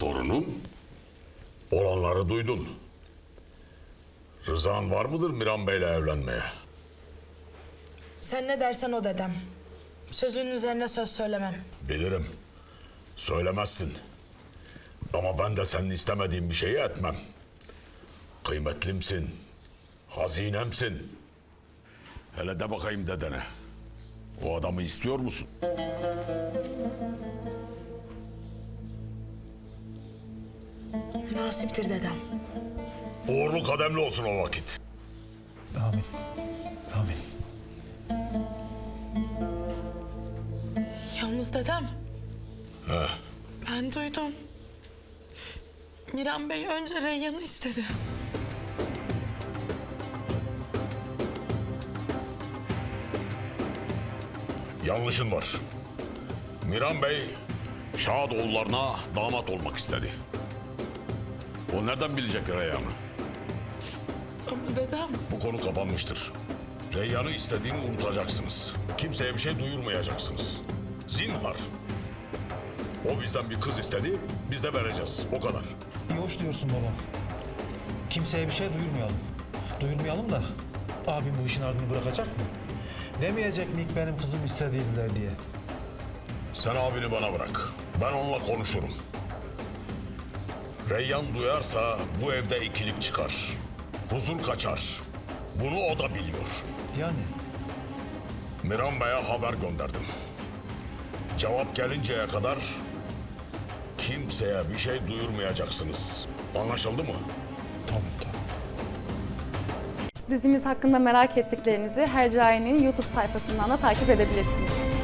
Torunum, olanları duydun. Rızan var mıdır Miran Bey'le evlenmeye? Sen ne dersen o dedem. Sözünün üzerine söz söylemem. Bilirim. Söylemezsin. Ama ben de senin istemediğin bir şeyi etmem. Kıymetlimsin. Hazinemsin. Hele de bakayım dedene. O adamı istiyor musun? Münasiptir dedem. Uğurlu kademli olsun o vakit. Amin. Amin. Yalnız dedem. Ben duydum. Miran Bey önce Reyyan'ı istedi. Yanlışın var. Miran Bey Şahadoğullarına damat olmak istedi. O nereden bilecek Reyhan'ı? Ama dedem. Bu konu kapanmıştır. Reyyan'ı istediğini unutacaksınız. Kimseye bir şey duyurmayacaksınız. Zinhar. O bizden bir kız istedi, biz de vereceğiz. O kadar. İyi hoş diyorsun baba. Kimseye bir şey duyurmayalım. Duyurmayalım da abim bu işin ardını bırakacak mı? Demeyecek mi ilk benim kızım istediydiler diye. Sen abini bana bırak. Ben onunla konuşurum. Reyyan duyarsa bu evde ikilik çıkar. Huzur kaçar. Bunu o da biliyor. Yani Miran Bey'e haber gönderdim. Cevap gelinceye kadar kimseye bir şey duyurmayacaksınız. Anlaşıldı mı? tamam tamam. Dizimiz hakkında merak ettiklerinizi Hercai'nin YouTube sayfasından da takip edebilirsiniz.